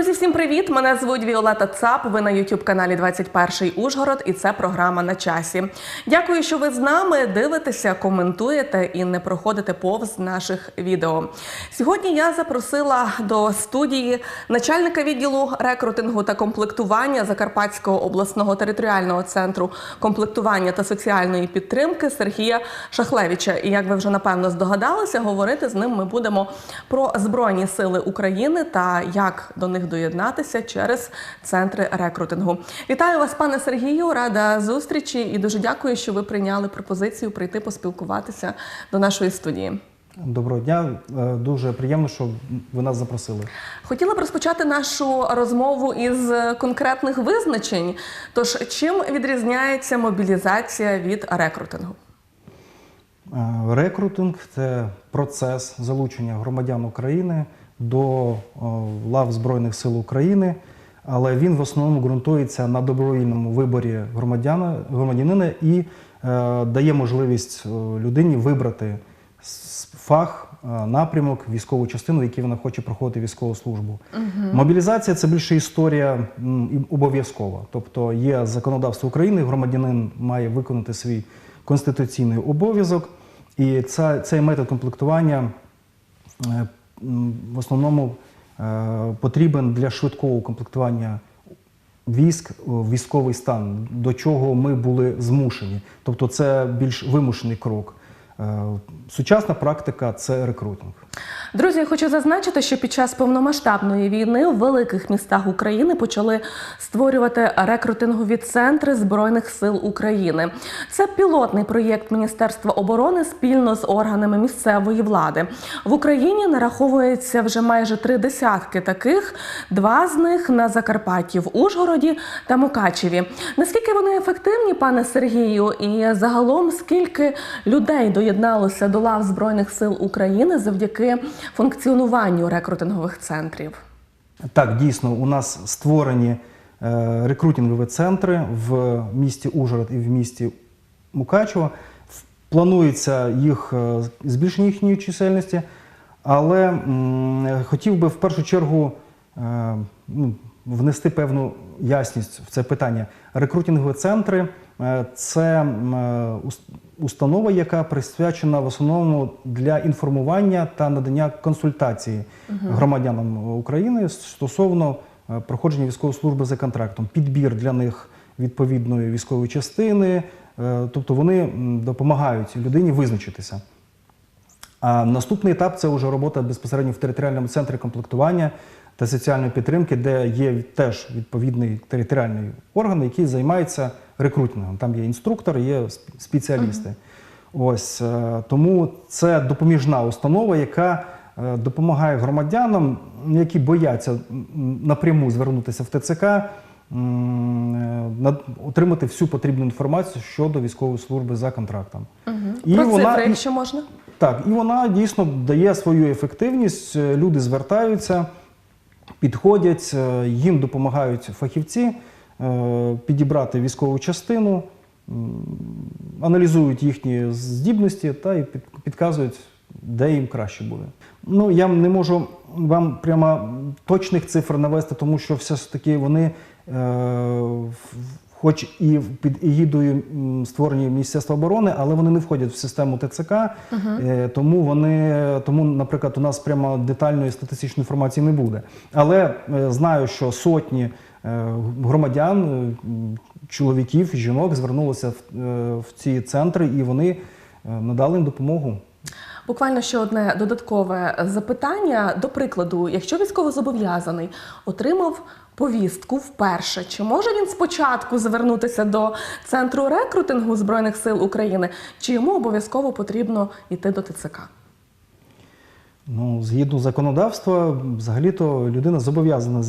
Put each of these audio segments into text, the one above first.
Друзі, всім привіт! Мене звуть Віолета Цап. Ви на youtube каналі 21 Ужгород, і це програма на часі. Дякую, що ви з нами дивитеся, коментуєте і не проходите повз наших відео. Сьогодні я запросила до студії начальника відділу рекрутингу та комплектування Закарпатського обласного територіального центру комплектування та соціальної підтримки Сергія Шахлевича. І як ви вже напевно здогадалися, говорити з ним ми будемо про збройні сили України та як до них доєднатися через центри рекрутингу. Вітаю вас, пане Сергію, рада зустрічі і дуже дякую, що ви прийняли пропозицію прийти поспілкуватися до нашої студії. Доброго дня, Е, дуже приємно, що ви нас запросили. Хотіла б розпочати нашу розмову із конкретних визначень. Тож, чим відрізняється мобілізація від рекрутингу? Е, Рекрутинг це процес залучення громадян України до лав Збройних сил України, але він в основному ґрунтується на добровільному виборі громадянина і е, дає можливість е, людині вибрати фах, е, напрямок, військову частину, в якій вона хоче проходити військову службу. Мобілізація це більше історія обов'язкова. Тобто є законодавство України, громадянин має виконати свій конституційний обов'язок, і ця, цей метод комплектування е, в основному е, потрібен для швидкого комплектування військ військовий стан, до чого ми були змушені. Тобто це більш вимушений крок. Е, Сучасна практика це рекрутинг. Друзі, хочу зазначити, що під час повномасштабної війни в великих містах України почали створювати рекрутингові центри Збройних сил України. Це пілотний проєкт Міністерства оборони спільно з органами місцевої влади. В Україні нараховується вже майже три десятки таких. Два з них на Закарпатті в Ужгороді та Мукачеві. Наскільки вони ефективні, пане Сергію, і загалом скільки людей доєдналося до лав Збройних сил України завдяки функціонуванню рекрутингових центрів? Так, дійсно, у нас створені е, рекрутингові центри в місті Ужгород і в місті Мукачево. Планується їх е, збільшення їхньої чисельності, але хотів би в першу чергу е, ну, внести певну ясність в це питання. Рекрутингові центри це м, е, ус- установа, яка присвячена в основному для інформування та надання консультації громадянам України стосовно е, проходження військової служби за контрактом, підбір для них відповідної військової частини, е, тобто вони допомагають людині визначитися. А наступний етап це вже робота безпосередньо в територіальному центрі комплектування та соціальної підтримки, де є теж відповідний територіальний орган, який займається рекрутингом. Там є інструктор, є сп- спеціалісти. Ось е, тому це допоміжна установа, яка е, допомагає громадянам, які бояться напряму звернутися в ТЦК. е, Отримати всю потрібну інформацію щодо військової служби за контрактом. І Про вона- цифри, якщо можна. так, і вона дійсно дає свою ефективність. Люди звертаються, підходять, їм допомагають фахівці підібрати військову частину, аналізують їхні здібності та й підказують, де їм краще буде. Ну, я не можу вам прямо точних цифр навести, тому що все ж таки вони, е, хоч і під егідою створені Міністерства оборони, але вони не входять в систему ТЦК, е, тому вони, тому, наприклад, у нас прямо детальної статистичної інформації не буде. Але е, знаю, що сотні е, громадян, е, чоловіків, жінок звернулися в, е, ці центри, і вони е, надали їм допомогу. Буквально ще одне додаткове запитання. До прикладу, якщо військовозобов'язаний отримав повістку вперше, чи може він спочатку звернутися до центру рекрутингу Збройних сил України, чи йому обов'язково потрібно йти до ТЦК? Ну, згідно законодавства, взагалі-то людина зобов'язана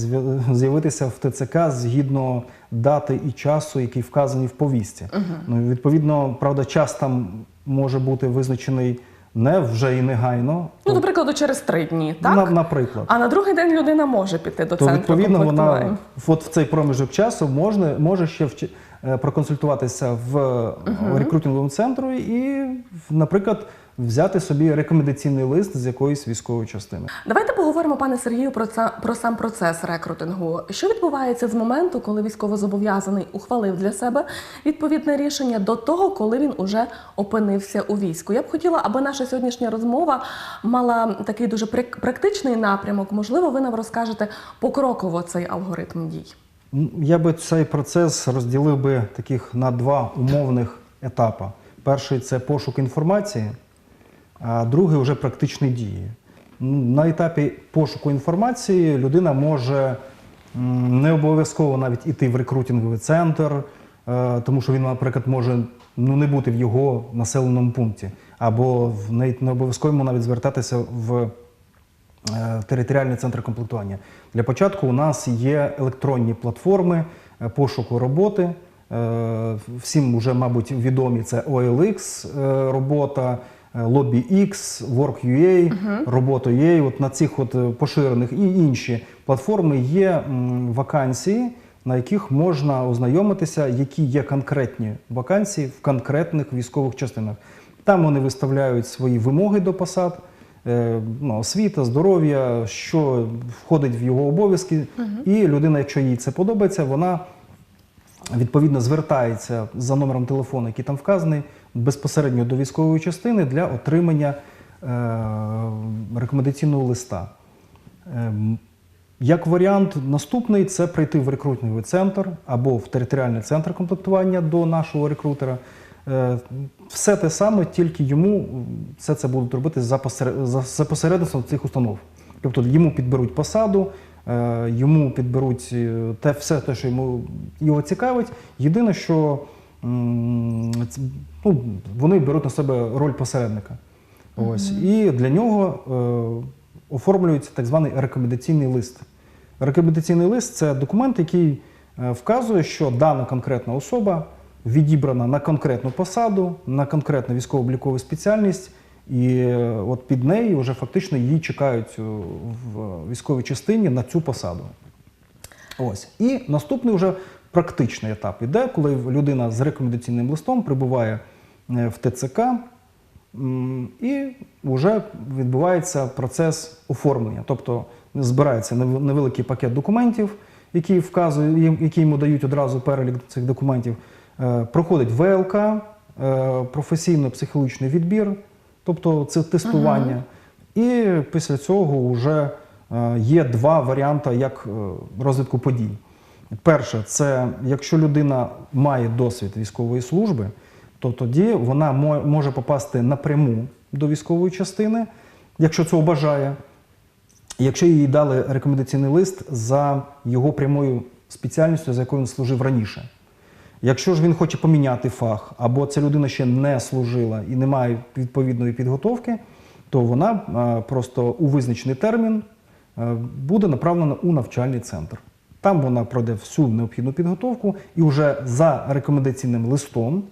з'явитися в ТЦК згідно дати і часу, який вказані в повістці. Ну, відповідно, правда, час там може бути визначений не вже і негайно. Ну, до прикладу, через три дні, так? На- наприклад. А на другий день людина може піти до то центру відповідно вона от в цей проміжок часу можна, може ще вч- е, проконсультуватися в е, рекрутинговому центру і, наприклад, взяти собі рекомендаційний лист з якоїсь військової частини. Давайте поговоримо, пане Сергію, про це про сам процес рекрутингу. Що відбувається з моменту, коли військовозобов'язаний ухвалив для себе відповідне рішення до того, коли він уже опинився у війську? Я б хотіла, аби наша сьогоднішня розмова мала такий дуже практичний напрямок. Можливо, ви нам розкажете покроково цей алгоритм дій. Я би цей процес розділив би таких на два умовних етапи. Перший це пошук інформації, а другий вже практичні дії. На етапі пошуку інформації людина може не обов'язково навіть іти в рекрутинговий центр, е, тому що він, наприклад, може ну, не бути в його населеному пункті, або не обов'язково навіть звертатися в е, територіальний центр комплектування. Для початку у нас є електронні платформи е, пошуку роботи. Всім вже, мабуть, відомі це OLX робота, е, LobbyX, Work.ua, Робота.ua. От на цих от е, поширених і інші платформи є м, вакансії, на яких можна ознайомитися, які є конкретні вакансії в конкретних військових частинах. Там вони виставляють свої вимоги до посад, е, ну, освіта, здоров'я, що входить в його обов'язки. І людина, якщо їй це подобається, вона відповідно звертається за номером телефону, який там вказаний, безпосередньо до військової частини для отримання е, рекомендаційного листа. Ем, Як варіант, наступний це прийти в рекрутинговий центр або в територіальний центр комплектування до нашого рекрутера. Е, Все те саме, тільки йому все це будуть робити за посере- за- за посередництвом цих установ. Тобто йому підберуть посаду, е, йому підберуть те, все те, що йому його цікавить. Єдине, що ну, вони беруть на себе роль посередника. Ось. І для нього е, оформлюється так званий рекомендаційний лист. Рекомендаційний лист це документ, який е, вказує, що дана конкретна особа відібрана на конкретну посаду, на конкретну військово-облікову спеціальність, і е, от під нею вже фактично її чекають е, в військовій частині на цю посаду. Ось. І наступний вже практичний етап іде, коли людина з рекомендаційним листом прибуває е, в ТЦК, і вже відбувається процес оформлення. Тобто збирається невеликий пакет документів, який вказує, які йому дають одразу перелік цих документів. Е, Проходить ВЛК, е, професійно-психологічний відбір, тобто це тестування. І після цього вже є два варіанти як розвитку подій. Перше, це якщо людина має досвід військової служби, то тоді вона може попасти напряму до військової частини, якщо цього бажає. Якщо їй дали рекомендаційний лист за його прямою спеціальністю, за якою він служив раніше. Якщо ж він хоче поміняти фах, або ця людина ще не служила і не має відповідної підготовки, то вона просто у визначений термін буде направлена у навчальний центр. Там вона пройде всю необхідну підготовку і вже за рекомендаційним листом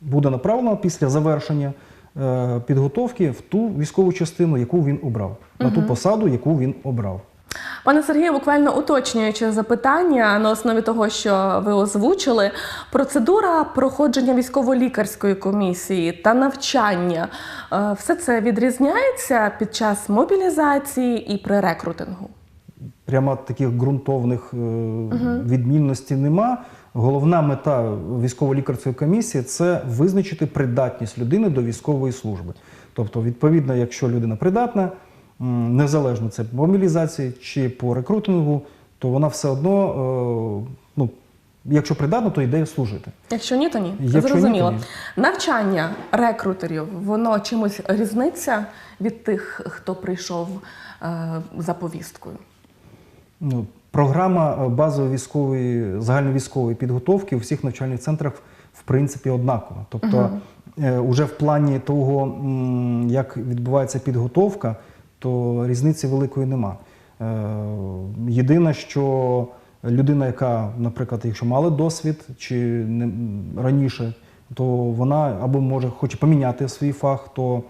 буде направлена після завершення е, підготовки в ту військову частину, яку він обрав, на ту посаду, яку він обрав. Пане Сергію, буквально уточнюючи запитання на основі того, що ви озвучили, процедура проходження військово-лікарської комісії та навчання е, все це відрізняється під час мобілізації і при рекрутингу. Прямо таких ґрунтовних е, відмінностей нема. Головна мета військово-лікарської комісії це визначити придатність людини до військової служби. Тобто, відповідно, якщо людина придатна, незалежно це по мобілізації чи по рекрутингу, то вона все одно, е, ну, якщо придатна, то йде служити. Якщо ні, то ні. Якщо ні, Зрозуміло. то ні. Навчання рекрутерів воно чимось різниться від тих, хто прийшов е, за повісткою. Ну, програма е, базової військової загальновійськової підготовки у всіх навчальних центрах в принципі однакова. Тобто, е, уже в плані того, як відбувається підготовка, то різниці великої нема. Е, Єдине, що людина, яка, наприклад, якщо мала досвід чи не, раніше, то вона або може хоче поміняти свій фах, то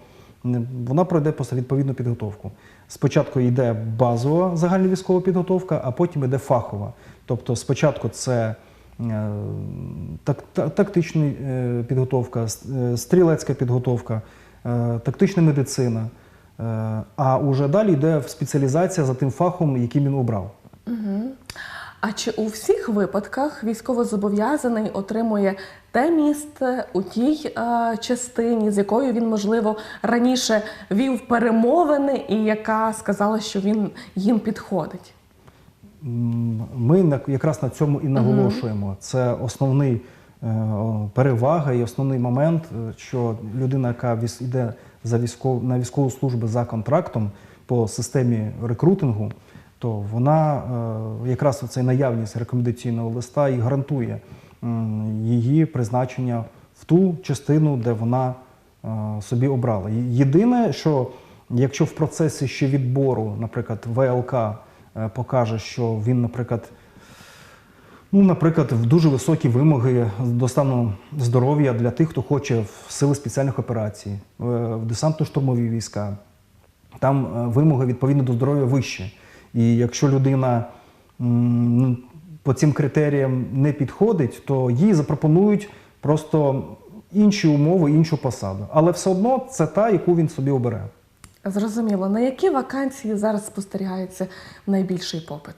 вона пройде просто відповідну підготовку. Спочатку йде базова загальновійськова підготовка, а потім йде фахова. Тобто спочатку це е, так, тактична е, підготовка, е, стрілецька підготовка, тактична медицина. А уже далі йде спеціалізація за тим фахом, який він обрав. А чи у всіх випадках військовозобов'язаний отримує те місце у тій е, частині, з якою він, можливо, раніше вів перемовини, і яка сказала, що він їм підходить? Ми якраз на цьому і наголошуємо. Це основний е, перевага і основний момент, е, що людина, яка йде за військов, на військову службу за контрактом по системі рекрутингу, то вона е, якраз цей наявність рекомендаційного листа і гарантує її призначення в ту частину, де вона е, собі обрала. Єдине, що якщо в процесі ще відбору, наприклад, ВЛК е, покаже, що він, наприклад, ну, наприклад, в дуже високі вимоги до стану здоров'я для тих, хто хоче в сили спеціальних операцій, в десантно-штурмові війська. Там вимоги відповідно до здоров'я вищі. І якщо людина ну, по цим критеріям не підходить, то їй запропонують просто інші умови, іншу посаду. Але все одно це та, яку він собі обере. Зрозуміло, на які вакансії зараз спостерігається найбільший попит?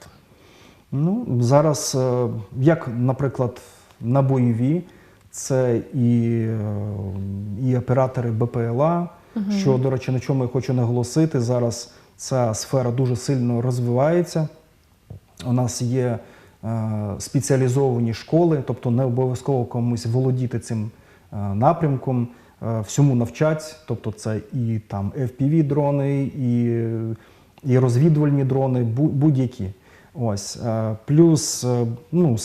Ну, зараз, е, як, наприклад, на бойові, це і, е, і оператори БПЛА, що, до речі, на чому я хочу наголосити, зараз ця сфера дуже сильно розвивається. У нас є е, спеціалізовані школи, тобто не обов'язково комусь володіти цим е, напрямком, е, всьому навчать, тобто це і там FPV-дрони, і, і розвідувальні дрони, будь-які. Ось плюс ну,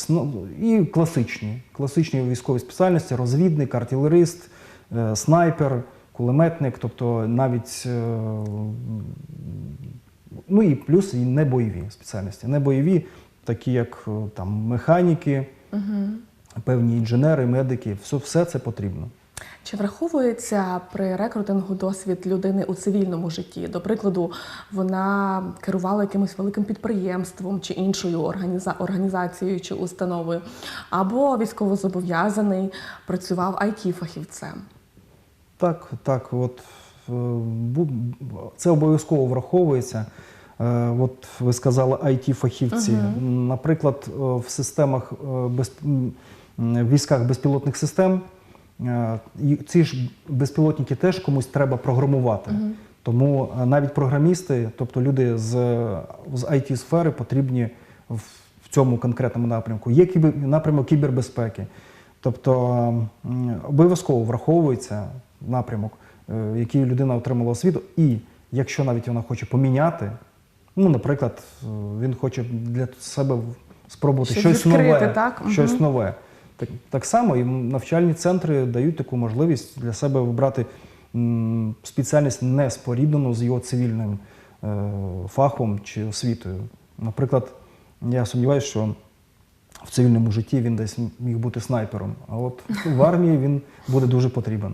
і класичні, класичні військові спеціальності: розвідник, артилерист, снайпер, кулеметник, тобто навіть е, Ну і плюс і небойові спеціальності. Небойові, такі як е, там механіки, певні інженери, медики, все, все це потрібно. Чи враховується при рекрутингу досвід людини у цивільному житті? До прикладу, вона керувала якимось великим підприємством чи іншою організа- організацією чи установою, або військовозобов'язаний працював it фахівцем Так, так, от е, це обов'язково враховується. Е, От ви сказали it фахівці Наприклад, е, в системах без, військах безпілотних систем ці ж безпілотники теж комусь треба програмувати. Тому е, навіть програмісти, тобто люди з, з it сфери потрібні в, в цьому конкретному напрямку. Є кібер, напрямок кібербезпеки. Тобто обов'язково враховується напрямок, е, який людина отримала освіту, і якщо навіть вона хоче поміняти, ну, наприклад, е, він хоче для себе спробувати Щось щось, відкрити, нове, так? щось Мгм. нове. Так, так само і навчальні центри дають таку можливість для себе вибрати м, спеціальність не споріднену з його цивільним е, фахом чи освітою. Наприклад, я сумніваюся, що в цивільному житті він десь міг бути снайпером, а от в армії він буде дуже потрібен.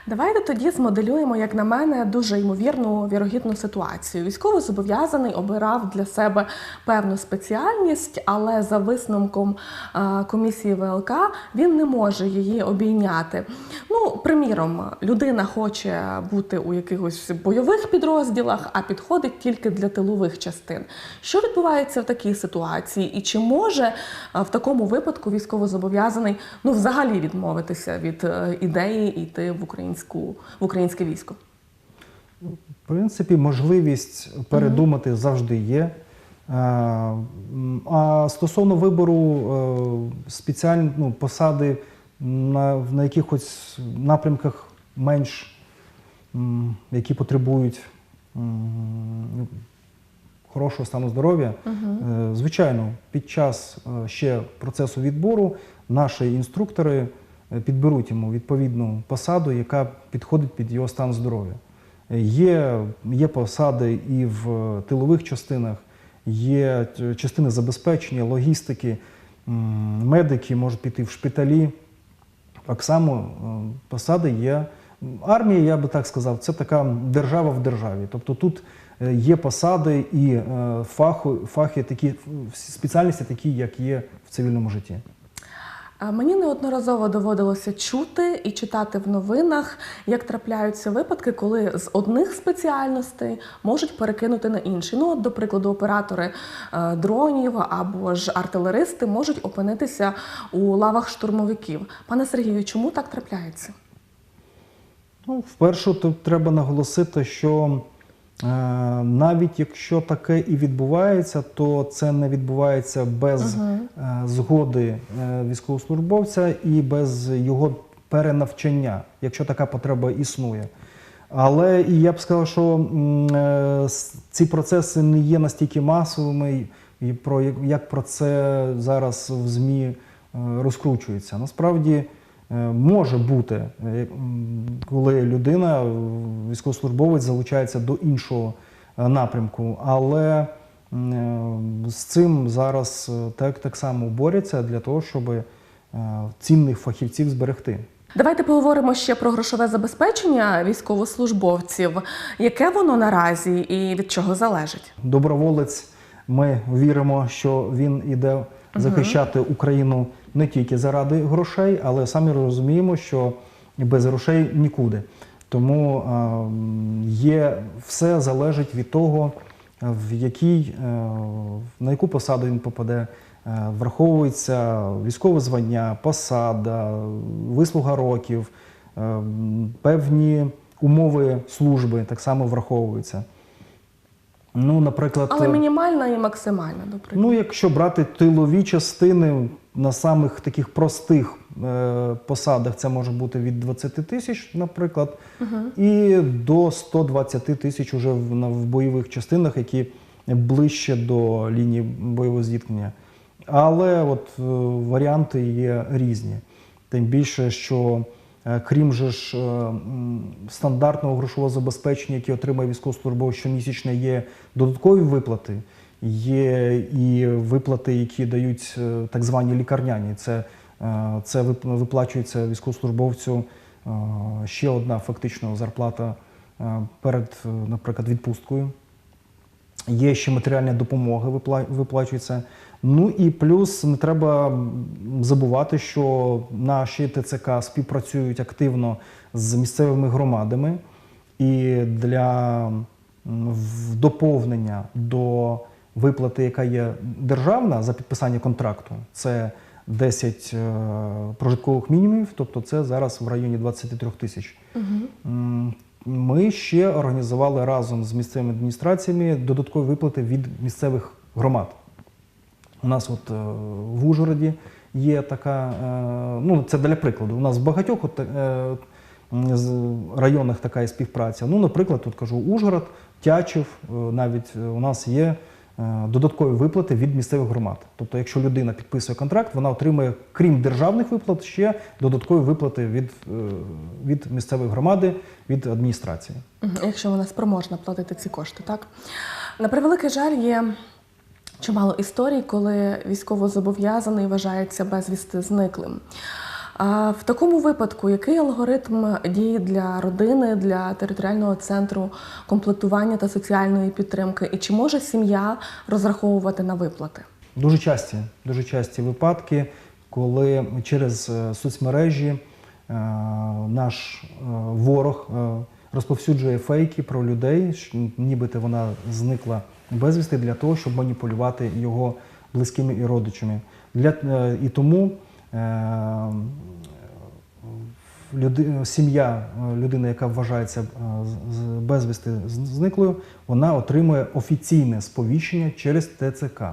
Давайте тоді змоделюємо, як на мене, дуже ймовірну вірогідну ситуацію. Військовозобов'язаний обирав для себе певну спеціальність, але за висновком е, комісії ВЛК він не може її обійняти. Ну, приміром, людина хоче бути у якихось бойових підрозділах, а підходить тільки для тилових частин. Що відбувається в такій ситуації? І чи може е, в такому випадку військовозобов'язаний ну взагалі відмовитися від е, ідеї йти в українську в українське військо? В принципі, можливість передумати завжди є. Е, А стосовно вибору спеціальної ну, посади на, на якихось напрямках менш, які потребують хорошого стану здоров'я, е, звичайно, під час е, ще процесу відбору наші інструктори е, підберуть йому відповідну посаду, яка підходить під його стан здоров'я. Е, Є, є посади і в тилових частинах, є частини забезпечення, логістики, медики можуть піти в шпиталі. Так само е, посади є. Армія, я би так сказав, це така держава в державі. Тобто тут е, є посади і е, фаху, фахи такі, спеціальності такі, як є в цивільному житті. Мені неодноразово доводилося чути і читати в новинах, як трапляються випадки, коли з одних спеціальностей можуть перекинути на інші. Ну, от, до прикладу, оператори е, дронів або ж артилеристи можуть опинитися у лавах штурмовиків. Пане Сергію, чому так трапляється? Ну, вперше тут треба наголосити, що навіть якщо таке і відбувається, то це не відбувається без е, згоди е, військовослужбовця і без його перенавчання, якщо така потреба існує. Але і я б сказав, що е, ці процеси не є настільки масовими, і про як про це зараз в ЗМІ е, розкручується. Насправді е, може бути, е, коли людина, е, військовослужбовець, залучається до іншого е, напрямку, але е, з цим зараз е, так, так само борються для того, щоб е, цінних фахівців зберегти. Давайте поговоримо ще про грошове забезпечення військовослужбовців. Яке воно наразі і від чого залежить? доброволець. Ми віримо, що він іде захищати Україну не тільки заради грошей, але самі розуміємо, що без грошей нікуди. Тому є все залежить від того, в який, е, на яку посаду він попаде. Е, Враховується військове звання, посада, вислуга років, е, певні умови служби так само враховуються. Ну, наприклад, Але мінімальна і максимальна, до прикладу. ну, якщо брати тилові частини на самих таких простих е, посадах, це може бути від 20 тисяч, наприклад, і до 120 тисяч уже в, на- в бойових частинах, які ближче до лінії бойового зіткнення. Але от е, варіанти є різні. Тим більше, що е, крім же ж е, стандартного грошового забезпечення, яке отримує військовослужбовець щомісячне, є додаткові виплати, є і виплати, які дають е, так звані лікарняні. Це, е, це виплачується військовослужбовцю е, ще одна фактично зарплата е, перед, е, наприклад, відпусткою. Є ще матеріальна допомога, випла- виплачується. Ну і плюс не треба забувати, що наші ТЦК співпрацюють активно з місцевими громадами, і для доповнення до виплати, яка є державна за підписання контракту, це 10 е, прожиткових мінімумів, тобто це зараз в районі 23 тисяч. М, Ми ще організували разом з місцевими адміністраціями додаткові виплати від місцевих громад. У нас от е, в Ужгороді є така, е, ну це для прикладу. У нас в багатьох от, е, районах така є співпраця. Ну, наприклад, тут кажу Ужгород, Тячів, навіть у нас є додаткові виплати від місцевих громад. Тобто, якщо людина підписує контракт, вона отримує, крім державних виплат, ще додаткові виплати від, від місцевої громади, від адміністрації. Якщо вона спроможна платити ці кошти, так? На превеликий жаль, є чимало історій, коли військовозобов'язаний вважається безвісти зниклим. А в такому випадку, який алгоритм дії для родини, для територіального центру комплектування та соціальної підтримки? І чи може сім'я розраховувати на виплати? Дуже часті, дуже часті випадки, коли через е, соцмережі е, наш е, ворог розповсюджує фейки про людей, нібито вона зникла безвісти для того, щоб маніпулювати його близькими і родичами. Для, е, і тому е, люди, сім'я е, людини, яка вважається е, безвісти зниклою, вона отримує офіційне сповіщення через ТЦК.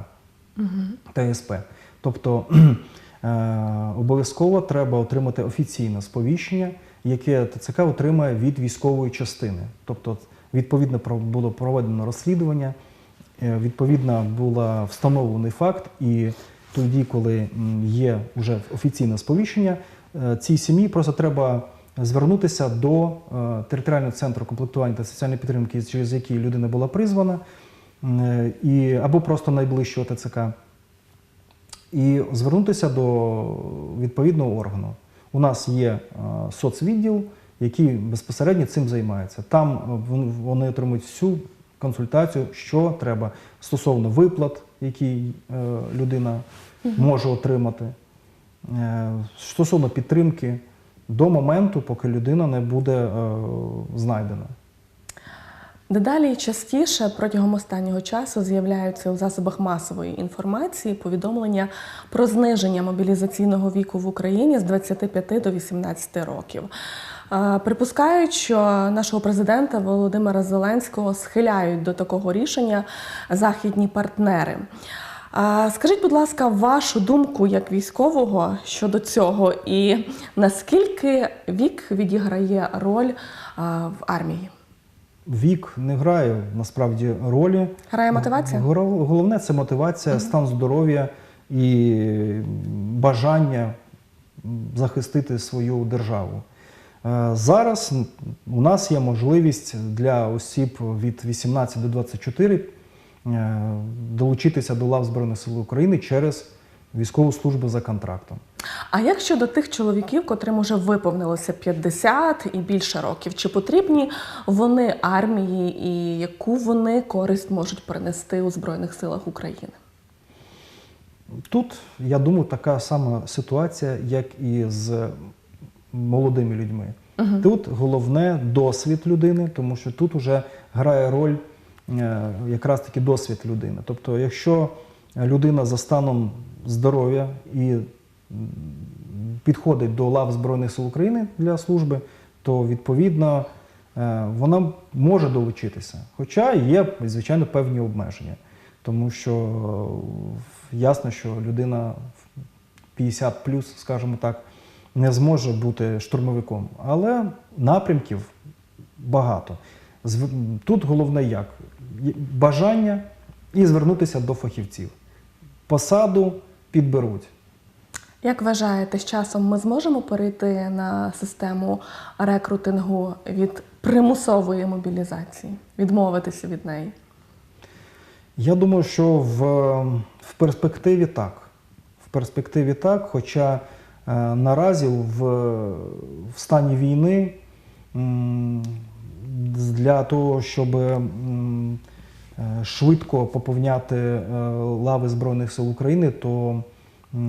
ТСП. Тобто е, обов'язково треба отримати офіційне сповіщення, яке ТЦК отримає від військової частини. Тобто, відповідно, було проведено розслідування, відповідно, був встановлений факт, і тоді, коли є вже офіційне сповіщення, е, цій сім'ї просто треба звернутися до е, територіального центру комплектування та соціальної підтримки, через який людина була призвана, і, або просто найближчого ТЦК і звернутися до відповідного органу. У нас є е, соцвідділ, який безпосередньо цим займається. Там е, вони отримують всю консультацію, що треба стосовно виплат, які е, людина може отримати. е, стосовно підтримки до моменту, поки людина не буде е, знайдена. Дедалі частіше протягом останнього часу з'являються у засобах масової інформації повідомлення про зниження мобілізаційного віку в Україні з 25 до 18 років. Припускають, що нашого президента Володимира Зеленського схиляють до такого рішення західні партнери. Скажіть, будь ласка, вашу думку як військового щодо цього, і наскільки вік відіграє роль в армії? Вік не грає насправді ролі. Грає мотивація? Головне це мотивація, стан здоров'я і бажання захистити свою державу. Е, Зараз у нас є можливість для осіб від 18 до 24 е, долучитися до лав Збройних сил України через військову службу за контрактом. А як щодо тих чоловіків, котрим уже виповнилося 50 і більше років, чи потрібні вони армії і яку вони користь можуть принести у Збройних силах України? Тут, я думаю, така сама ситуація, як і з молодими людьми. Тут головне досвід людини, тому що тут вже грає роль е, якраз таки досвід людини. Тобто, якщо людина за станом здоров'я і підходить до лав Збройних сил України для служби, то відповідно е, вона може долучитися. Хоча є, звичайно, певні обмеження. Тому що е, ясно, що людина в 50 плюс, скажімо так, не зможе бути штурмовиком. Але напрямків багато. Тут головне як? Бажання і звернутися до фахівців. Посаду підберуть. Як вважаєте, з часом ми зможемо перейти на систему рекрутингу від примусової мобілізації, відмовитися від неї? Я думаю, що в, в перспективі так. В перспективі так, хоча наразі в, в стані війни для того, щоб е, швидко поповняти е, лави Збройних сил України, то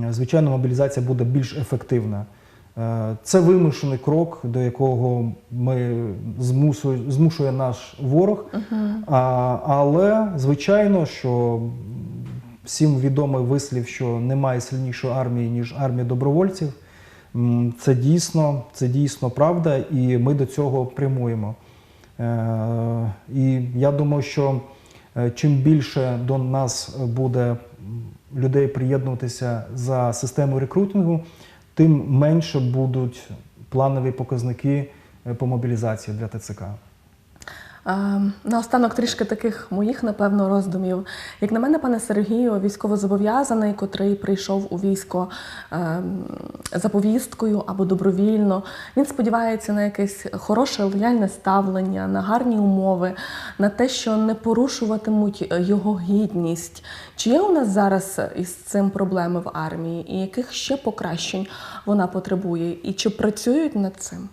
звичайно мобілізація буде більш ефективна. Е, Це вимушений крок, до якого ми змусує, змушує наш ворог. А, але звичайно, що всім відомий вислів, що немає сильнішої армії, ніж армія добровольців. Це дійсно, це дійсно правда, і ми до цього прямуємо. Е, І я думаю, що е, чим більше до нас буде людей приєднуватися за системою рекрутингу, тим менше будуть планові показники е, по мобілізації для ТЦК. А, Наостанок трішки таких моїх, напевно, роздумів. Як на мене, пане Сергію, військовозобов'язаний, котрий прийшов у військо ем, за повісткою або добровільно, він сподівається на якесь хороше лояльне ставлення, на гарні умови, на те, що не порушуватимуть його гідність. Чи є у нас зараз із цим проблеми в армії, і яких ще покращень вона потребує, і чи працюють над цим?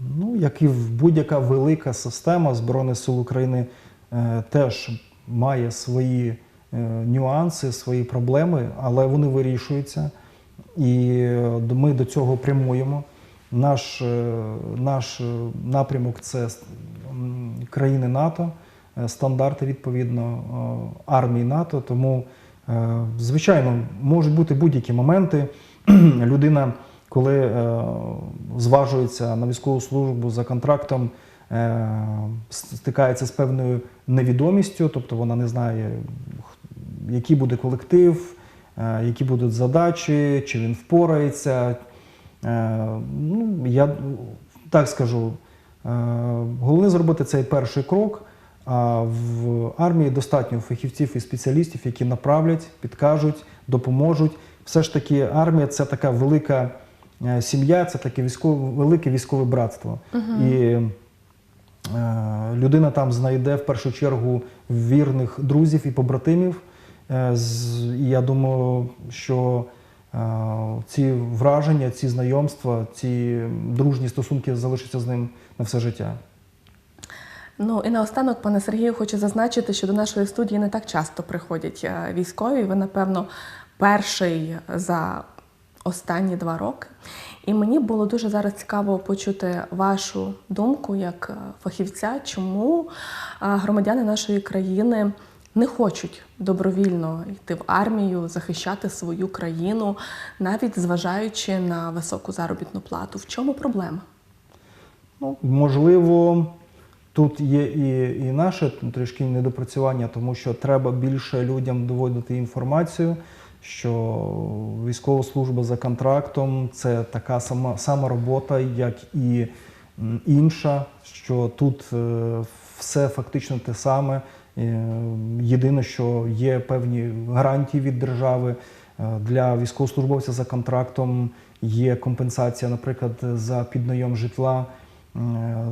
Ну, як і в будь-яка велика система Збройних сил України е, теж має свої е, нюанси, свої проблеми, але вони вирішуються. І е, ми до цього прямуємо. Наш, е, наш е, напрямок це країни НАТО, е, стандарти відповідно армії НАТО. Тому, е, звичайно, можуть бути будь-які моменти. Людина коли е, зважується на військову службу за контрактом, е, стикається з певною невідомістю, тобто вона не знає, який буде колектив, е, які будуть задачі, чи він впорається. Е, ну, я так скажу, е, головне зробити цей перший крок. А в армії достатньо фахівців і спеціалістів, які направлять, підкажуть, допоможуть. Все ж таки, армія це така велика сім'я, це таке військове, велике військове братство. І е, людина там знайде в першу чергу вірних друзів і побратимів. Е, з- І я думаю, що е, ці враження, ці знайомства, ці дружні стосунки залишаться з ним на все життя. Ну і наостанок, пане Сергію, хочу зазначити, що до нашої студії не так часто приходять е, військові. Ви, напевно, перший за останні два роки. І мені було дуже зараз цікаво почути вашу думку як е, фахівця, чому е, громадяни нашої країни не хочуть добровільно йти в армію, захищати свою країну, навіть зважаючи на високу заробітну плату. В чому проблема? Ну, можливо, тут є і, і наше трішки недопрацювання, тому що треба більше людям доводити інформацію, що військова служба за контрактом це така сама, сама робота, як і інша, що тут е, все фактично те саме. Е, Єдине, що є певні гарантії від держави е, для військовослужбовця за контрактом, є компенсація, наприклад, за піднайом житла. Е,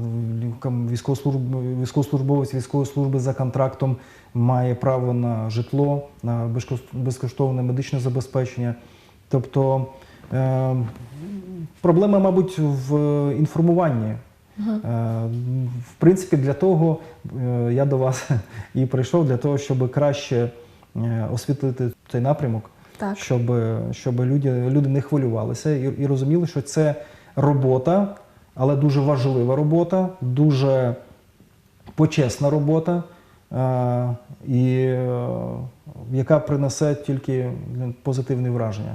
Військовослужбовець військової служби за контрактом має право на житло, на безкоштовне медичне забезпечення. Тобто е, проблема, мабуть, в інформуванні. Е, В принципі, для того я до вас і прийшов, для того, щоб краще освітлити цей напрямок, Так. щоб, щоб люди, люди не хвилювалися і, і розуміли, що це робота, але дуже важлива робота, дуже почесна робота, е, і е, яка принесе тільки позитивні враження.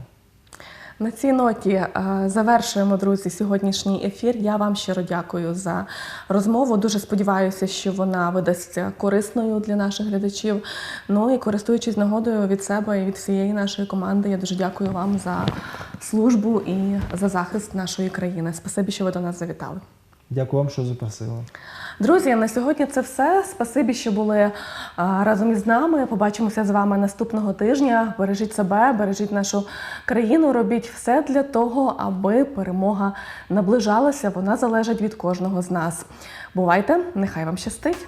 На цій ноті е, завершуємо, друзі, сьогоднішній ефір. Я вам щиро дякую за розмову. Дуже сподіваюся, що вона видасться корисною для наших глядачів. Ну і користуючись нагодою від себе і від всієї нашої команди, я дуже дякую вам за службу і за захист нашої країни. Спасибі, що ви до нас завітали. Дякую вам, що запросили. Друзі, на сьогодні це все. Спасибі, що були разом із нами. Побачимося з вами наступного тижня. Бережіть себе, бережіть нашу країну. Робіть все для того, аби перемога наближалася. Вона залежить від кожного з нас. Бувайте, нехай вам щастить!